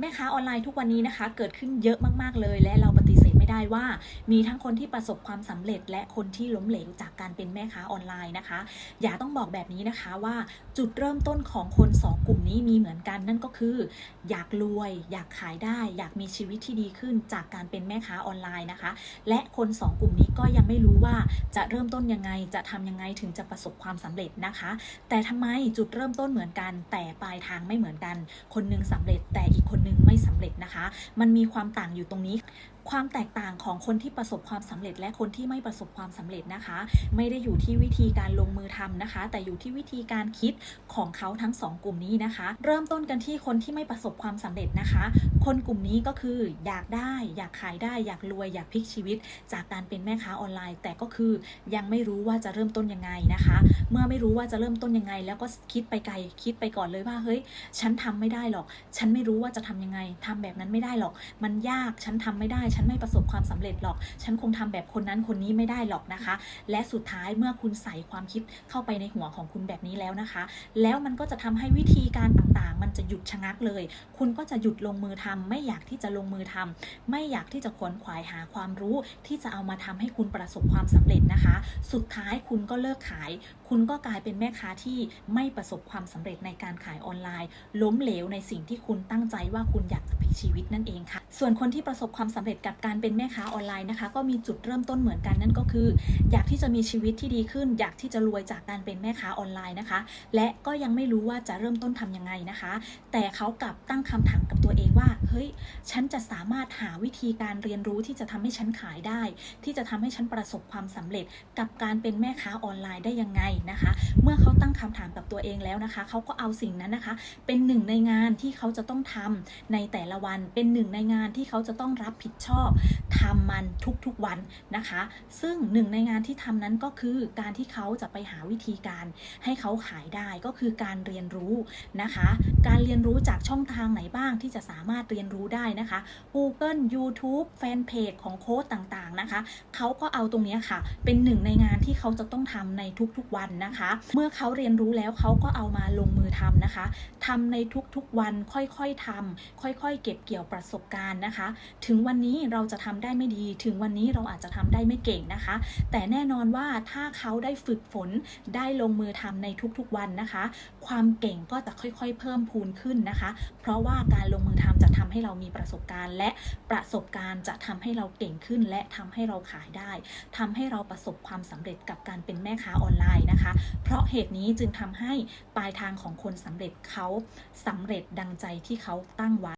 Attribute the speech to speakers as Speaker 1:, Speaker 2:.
Speaker 1: แม่ค้าออนไลน์ทุกวันนี้นะคะ เกิดขึ้นเยอะมากๆเลย และเราปฏิเสธ ไม่ได้ว่า มีทั้งคนที่ประสบความสำเร็จ และคนที่ล้มเหลวจากการเป็นแม่ค้าออนไลน์นะคะ อย่าต้องบอกแบบนี้นะคะว่าจุดเริ่มต้นของคนสองกลุ่มนี้มีเหมือนกันนั่นก็คือ อยากรวย อยากขายได้ อยากมีชีวิตที่ดีขึ้นจากการเป็นแม่ค้าออนไลน์นะคะ และคนสองกลุ่มนี้ก็ยังไม่รู้ว่าจะเริ่มต้นยังไงจะทำยังไงถึงจะประสบความสำเร็จนะคะ แต่ทำไมจุดเริ่มต้นเหมือนกัน แต่ปลายทางไม่เหมือนกัน คนหนึงสำเร็จแต่อีกคนหนึงไม่สำเร็จนะคะ มันมีความต่างอยู่ตรงนี้ ความแตกต่างของคนที่ประสบความสำเร็จ และคนที่ไม่ประสบความสำเร็จนะคะ ไม่ได้อยู่ที่วิธีการลงมือทำนะคะ แต่อยู่ที่วิธีการคิดของเขาทั้งสองกลุ่มนี้นะคะ เริ่มต้นกันที่คนที่ไม่ประสบความสำเร็จนะคะ คนกลุ่มนี้ก็คืออยากได้ อยากขายได้ อยากรวยอยากพลิกชีวิต จากการเป็นแม่ค้าออนไลน์ แต่ก็คือยังไม่รู้ว่าจะเริ่มต้นยังไงนะคะ เมื่อไม่รู้ว่าจะเริ่มต้นยังไง แล้วก็คิดไปไกลคิดไปก่อนเลยว่าเฮ้ยฉันทำไม่ได้หรอก ฉันไม่รู้ว่าจะทำยังไงทำแบบนั้นไม่ได้หรอก มันยากฉันทำไม่ได้ฉันไม่ประสบความสำเร็จหรอก ฉันคงทำแบบคนนั้นคนนี้ไม่ได้หรอกนะคะ และสุดท้ายเมื่อคุณใส่ความคิดเข้าไปในหัวของคุณแบบนี้แล้วนะคะ แล้วมันก็จะทำให้วิธีการต่างๆ มันจะหยุดชะงักเลย คุณก็จะหยุดลงมือทำไม่อยากที่จะลงมือทำไม่อยากที่จะขวนขวายหาความรู้ที่จะเอามาทำให้คุณประสบความสำเร็จนะคะ สุดท้ายคุณก็เลิกขายคุณก็กลายเป็นแม่ค้าที่ไม่ประสบความสำเร็จในการขายออนไลน์ ล้มเหลวในสิ่งที่คุณตั้งใจว่าคุณอยากจะพลิกชีวิตนั่นเองค่ะ ส่วนคนที่ประสบความสำเร็จกับการเป็นแม่ค้าออนไลน์นะคะ ก็มีจุดเริ่มต้นเหมือนกันนั่นก็คือ อยากที่จะมีชีวิตที่ดีขึ้น อยากที่จะรวยจากการเป็นแม่ค้าออนไลน์นะคะ และก็ยังไม่รู้ว่าจะเริ่มต้นทำยังไงนะคะ แต่เขากลับตั้งคำถามกับตัวเองว่า เฮ้ย ฉันจะสามารถหาวิธีการเรียนรู้ที่จะทำให้ฉันขายได้ ที่จะทำให้ฉันประสบความสำเร็จกับการเป็นแม่ค้าออนไลน์ได้ยังไงนะคะ เมื่อเขาตั้งคำถามกับตัวเองแล้วนะคะ เขาก็เอาสิ่งนั้นนะคะ เป็นหนึ่งในงานที่เขาจะต้องทำในแต่ละวัน เป็นหนึ่งในงานที่เขาจะต้องรับผิดชอบทำมันทุกๆวันนะคะ ซึ่งหนึ่งในงานที่ทำนั้นก็คือการที่เขาจะไปหาวิธีการให้เขาขายได้ก็คือการเรียนรู้นะคะ การเรียนรู้จากช่องทางไหนบ้างที่จะสามารถเรียนรู้ได้นะคะ Google YouTube แฟนเพจของโค้ดต่างๆนะคะ เขาก็เอาตรงนี้ค่ะ เป็นหนึ่งในงานที่เขาจะต้องทำในทุกๆวันนะคะ เมื่อเขาเรียนรู้แล้วเขาก็เอามาลงมือทำนะคะทำในทุกๆวันค่อยๆทำค่อยๆ เก็บเกี่ยวประสบการณ์นะคะ ถึงวันนี้เราจะทำได้ไม่ดี ถึงวันนี้เราอาจจะทำได้ไม่เก่งนะคะ แต่แน่นอนว่าถ้าเขาได้ฝึกฝนได้ลงมือทำในทุกๆวันนะคะ ความเก่งก็จะค่อยๆ เพิ่มพูนขึ้นนะคะ เพราะว่าการลงมือทำจะทำให้เรามีประสบการณ์ และประสบการณ์จะทำให้เราเก่งขึ้น และทำให้เราขายได้ทำให้เราประสบความสำเร็จกับการเป็นแม่ค้าออนไลน์นะนะคะ เพราะเหตุนี้จึงทำให้ปลายทางของคนสำเร็จเขาสำเร็จดังใจที่เขาตั้งไว้